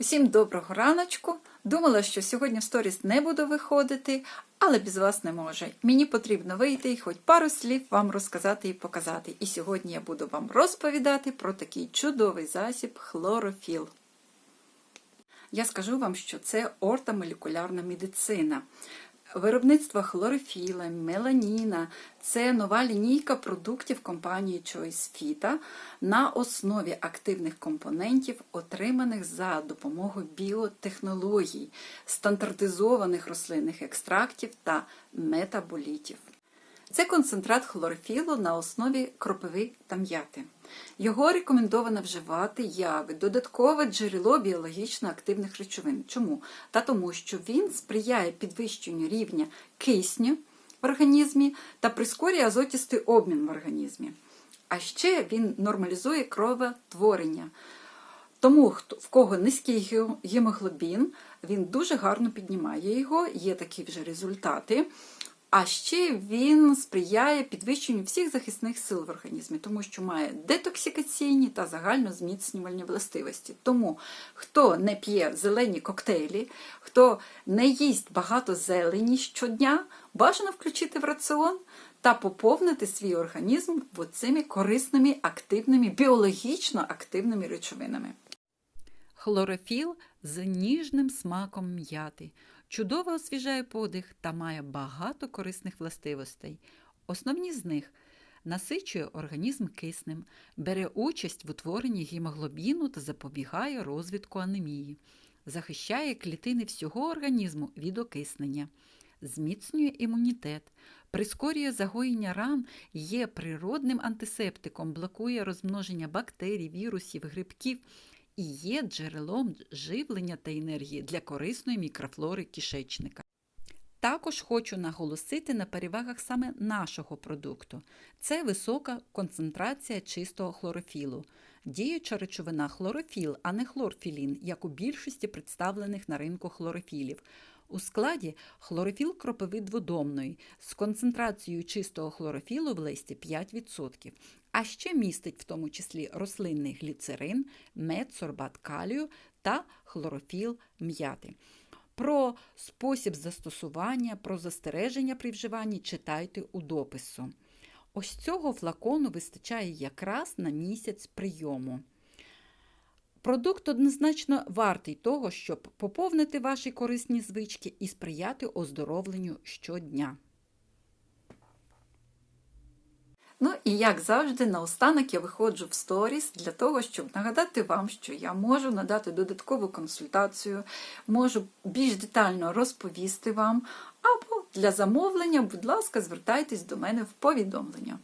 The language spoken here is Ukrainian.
Усім доброго раночку. Думала, що сьогодні в сторіс не буду виходити, але без вас не може. Мені потрібно вийти і хоч пару слів вам розказати і показати. І сьогодні я буду вам розповідати про такий чудовий засіб хлорофіл. Я скажу вам, що це ортомолекулярна медицина. Виробництво хлорофіла, меланіна це нова лінійка продуктів компанії Choice Fita на основі активних компонентів, отриманих за допомогою біотехнологій, стандартизованих рослинних екстрактів та метаболітів. Це концентрат хлорофілу на основі кропиви та м'яти. Його рекомендовано вживати як додаткове джерело біологічно активних речовин. Чому? Та тому, що він сприяє підвищенню рівня кисню в організмі та прискорює азотістий обмін в організмі. А ще він нормалізує кровотворення. Тому, в кого низький гемоглобін, він дуже гарно піднімає його, є такі вже результати. А ще він сприяє підвищенню всіх захисних сил в організмі, тому що має детоксикаційні та загально зміцнювальні властивості. Тому хто не п'є зелені коктейлі, хто не їсть багато зелені щодня, бажано включити в раціон та поповнити свій організм цими корисними, активними, біологічно активними речовинами. Хлорофіл з ніжним смаком м'яти. Чудово освіжає подих та має багато корисних властивостей. Основні з них насичує організм киснем, бере участь в утворенні гемоглобіну та запобігає розвитку анемії, захищає клітини всього організму від окиснення, зміцнює імунітет, прискорює загоєння ран, є природним антисептиком, блокує розмноження бактерій, вірусів, грибків і є джерелом живлення та енергії для корисної мікрофлори кишечника. Також хочу наголосити на перевагах саме нашого продукту. Це висока концентрація чистого хлорофілу. Діюча речовина хлорофіл, а не хлорфілін, як у більшості представлених на ринку хлорофілів. У складі хлорофіл кропиви дводомної з концентрацією чистого хлорофілу в листі 5%, а ще містить в тому числі рослинний гліцерин, медсорбат калію та хлорофіл м'яти. Про спосіб застосування, про застереження при вживанні читайте у допису. Ось цього флакону вистачає якраз на місяць прийому. Продукт однозначно вартий того, щоб поповнити ваші корисні звички і сприяти оздоровленню щодня. Ну і як завжди, наостанок я виходжу в сторіс для того, щоб нагадати вам, що я можу надати додаткову консультацію, можу більш детально розповісти вам, або для замовлення, будь ласка, звертайтесь до мене в повідомлення.